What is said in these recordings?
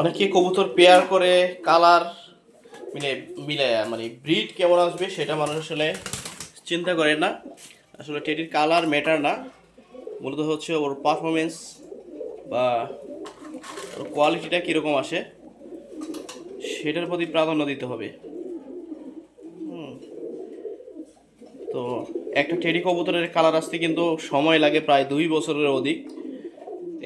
অনেকে কবুতর পেয়ার করে কালার মিলে মিলে মানে ব্রিড কেমন আসবে সেটা মানুষ আসলে চিন্তা করে না। আসলে টেডির কালার ম্যাটার না। মূলত হচ্ছে ওর পারফরমেন্স বা ওর কোয়ালিটিটা কীরকম আসে, সেটার প্রতি প্রাধান্য দিতে হবে। তো একটা টেডি কবুতরের কালার আসতে কিন্তু সময় লাগে প্রায় দুই বছরের অধিক।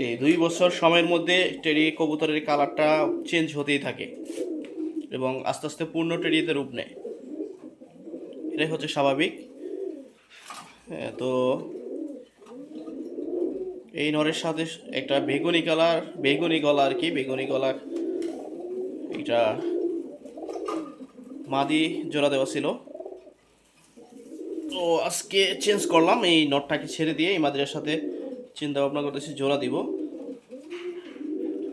এই দুই বছর সময়ের মধ্যে টেরি কবুতরের কালারটা চেঞ্জ হতেই থাকে এবং আস্তে আস্তে পূর্ণ টেরিতে রূপ নেয়। এটাই হচ্ছে স্বাভাবিক। তো এই নরের সাথে একটা বেগুনি কালার, বেগুনি গলা আর কি, বেগুনি গলা এটা মাদি জোড়া দেওয়া ছিল। তো আজকে চেঞ্জ করলাম, এই নটটাকে ছেড়ে দিয়ে এই মাদিরার সাথে চিন্তা ভাবনা করতেছি, জোড়া দিব।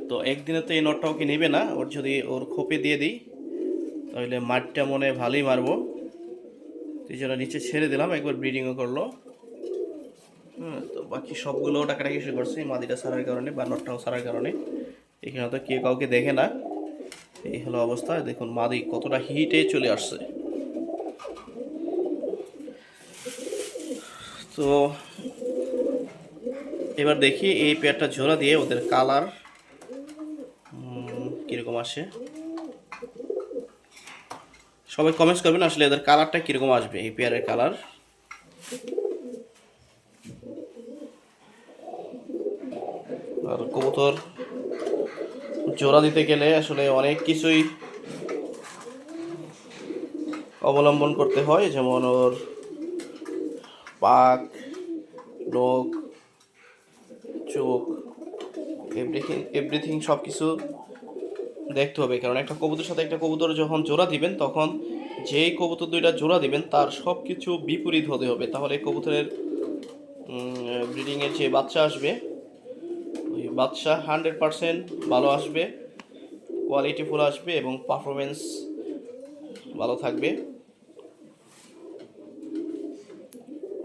তো একদিনে তো এই নটটা ওকে নেবে না? ওর যদি ওর খোপে দিয়ে দিই, তাহলে মাঠটা মনে ভালোই মারবো। এই জন্য নিচে ছেড়ে দিলাম, একবার ব্রিডিংও করল। হ্যাঁ তো বাকি সবগুলো টাকাটাকি শুরু করছে এই মাদিটা সারার কারণে বা নটটাও সারার কারণে। এখানে তো কেউ কাউকে দেখে না। এই হলো অবস্থা, দেখুন মাদি কতটা হিটে চলে আসছে। তো এবার দেখি এই পেয়ারটা জোড়া দিয়ে ওদের কালার কীরকম আসে। সবাই কমেন্টস করবেন আসলে এদের কালারটা কীরকম আসবে, এই পেয়ারের কালার। আর কবুতর জোড়া দিতে গেলে আসলে অনেক কিছুই অবলম্বন করতে হয়, যেমন ওর পাক নখ চোখ এভরিথিং এভরিথিং সব কিছু দেখতে হবে। কারণ একটা কবুতরের সাথে একটা কবুতর যখন জোড়া দিবেন, তখন যেই কবুতর দুইটা জোড়া দিবেন, তার সব কিছু বিপরীত হতে হবে। তাহলে কবুতরের ব্রিডিংয়ের যে বাচ্চা আসবে, ওই বাচ্চা হান্ড্রেড পারসেন্ট ভালো আসবে কোয়ালিটিফুল আসবে এবং পারফরমেন্স ভালো থাকবে।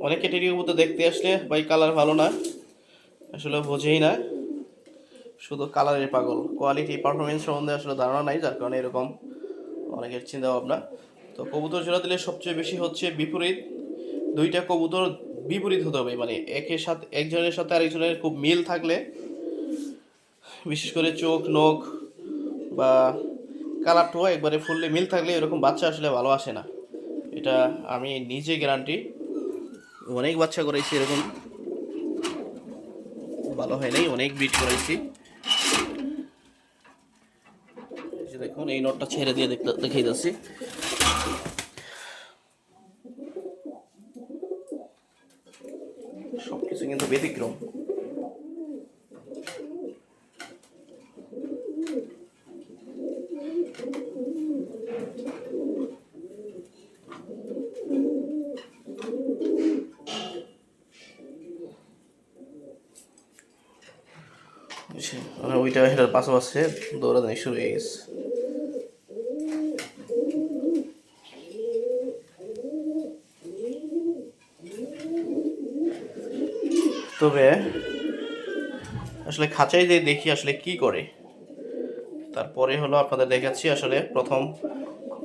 অনেকে টেরি কবুতর দেখতে আসলে ভাই কালার ভালো না। আসলে বোঝেই না শুধু কালারের পাগল। কোয়ালিটি পারফরমেন্স সম্বন্ধে আসলে ধারণা নাই, যার কারণে এরকম অনেকের চিন্তা ভাবনা তো কবুতর জোড়া দিলে সবচেয়ে বেশি হচ্ছে বিপরীত। দুইটা কবুতর বিপরীত হতে হবে মানে একের সাথে, একজনের সাথে আরেকজনের খুব মিল থাকলে। বিশেষ করে চোখ, নখ বা কালারটাও একবারে ফুললে মিল থাকলে এরকম বাচ্চা আসলে ভালো আসে না। এটা আমি নিজে গ্যারান্টি অনেক বাচ্চা করেছি এরকম। ভালো হয় নাই অনেক বিট করেছি দেখুন এই নটটা ছেড়ে দিয়ে দেখতে দেখিয়ে যাচ্ছি সবকিছু কিন্তু ব্যতিক্রম বুঝছি? মানে ওইটা এটার পাশাপাশি দৌড়াদৌড়ি শুরু হয়ে গেছে। তবে আসলে খাঁচাই যে দেখি আসলে কি করে। তারপরে হলো আপনাদের দেখাচ্ছি আসলে প্রথম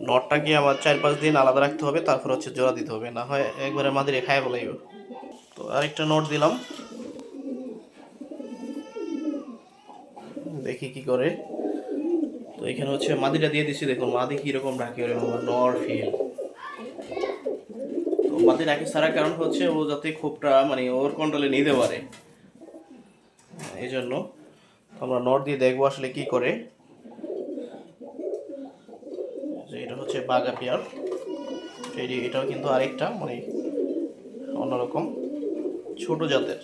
নটটাকে আমার চার পাঁচ দিন আলাদা রাখতে হবে, তারপর হচ্ছে জোড়া দিতে হবে। না হয় একবারে মাদিরে খায় বলাই। তো আরেকটা নোট দিলাম দেখি করে। তো এখানে হচ্ছে মাদিটা দিয়ে দিচ্ছি দেখুন মাদি কীরকম ডাকে ওরে নর ফিল। তো মাদি ডাকে সারার কারণ হচ্ছে ও যাতে খুবটা মানে ওর কন্ট্রোলে নিতে পারে। এই জন্য আমরা নর দিয়ে দেখব আসলে কি করে। যে এটা হচ্ছে বাগা পেয়ার। এটাও কিন্তু আরেকটা মানে অন্যরকম, ছোট জাতের।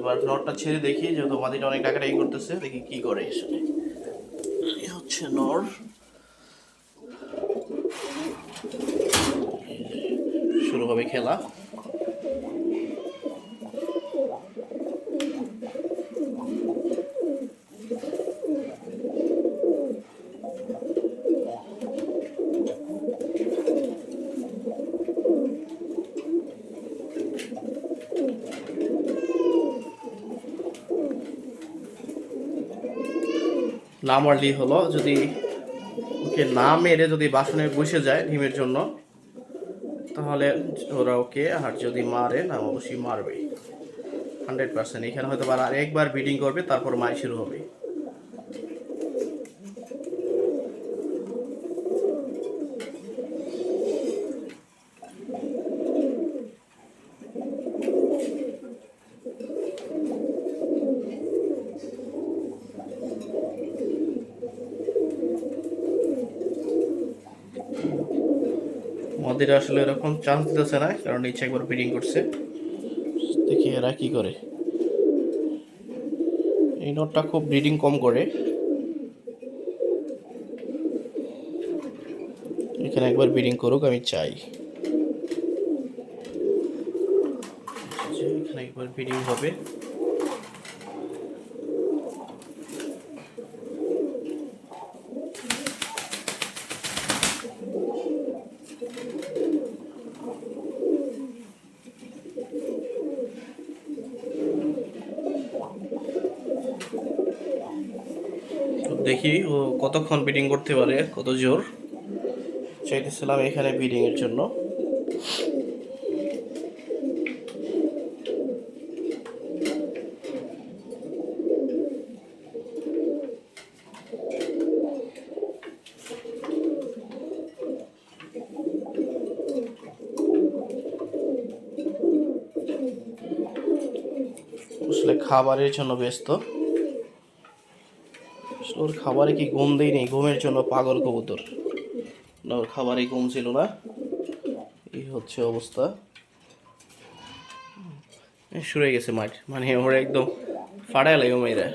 এবার নটটা ছেড়ে দেখি যেহেতু মাদিটা অনেক ডাকাটাই করতেছে। দেখি কি করে আসলে হচ্ছে নর। শুরু হবে খেলা। না মারলেই হলো, যদি ওকে না মেরে যদি বাসনে বসে যায় ডিমের জন্য, তাহলে ওরা ওকে আর যদি মারে, না, অবশ্যই মারবে হান্ড্রেড পার্সেন্ট। এখানে হয়তো আর একবার বিডিং করবে, তারপর মাই শুরু হবে। মদের আসলে এরকম চান্স দিতেছে না, কারণ নিচে একবার ব্রিডিং করছে। দেখি এরা কি করে। এই নটটা খুব ব্রিডিং কম করে। এখানে একবার ব্রিডিং করুক, আমি চাই। এখানে একবার ব্রিডিং হবে তো দেখি ও কতক্ষণ বিডিং করতে পারে, কত জোর? চাইতেছিলাম এখানে বিডিং এর জন্য। আসলে খাবারের জন্য ব্যস্ত। ওর খাবারে কি ঘুম দেই নেই ঘুমের জন্য পাগল কবুতর। না, ওর খাবারে ঘুম ছিল না। এই হচ্ছে অবস্থা। হয়ে গেছে মাঠ। মানে ওরা একদম ফাটায় লাগে মেয়েরা।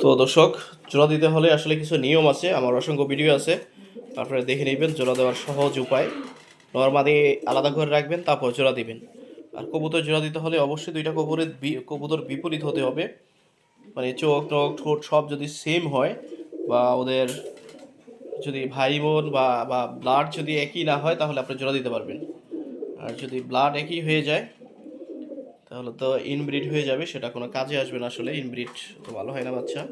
তো দর্শক জোড়া দিতে হলে আসলে কিছু নিয়ম আছে, আমার অসংখ্য ভিডিও আছে। আপনারা দেখে নেবেন, জোড়া দেওয়ার সহজ উপায়। নর্মালি আলাদা করে রাখবেন, তারপর জোড়া দিবেন। আর কবুতর জোড়া দিতে হলে অবশ্যই দুইটা কবুতরের বি- কবুতর বিপরীত হতে হবে। মানে চোখ টোক ঠোঁট সব যদি সেম হয় বা ওদের যদি ভাই বোন বা বা ব্লাড যদি একই না হয়, তাহলে আপনি জোড়া দিতে পারবেন। আর যদি ব্লাড একই হয়ে যায়, তাহলে তো ইনব্রিড হয়ে যাবে, সেটা কোনো কাজে আসবে না আসলে ইনব্রিড তো ভালো হয় না বাচ্চা।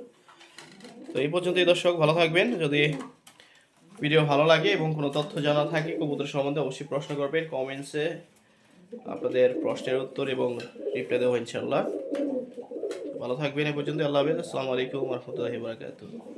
তো এই পর্যন্তই দর্শক, ভালো থাকবেন। যদি ভিডিও ভালো লাগে এবং কোনো তথ্য জানা থাকে কবুতর সম্বন্ধে, অবশ্যই প্রশ্ন করবেন কমেন্টসে আপনাদের প্রশ্নের উত্তর এবং রিপ্লাই দেবো ইনশাল্লাহ ভালো থাকবেন এ পর্যন্ত আল্লাহ হাফেজ। আসসালামু আলাইকুম রহমতুল্লাহি বারাকাতুহু।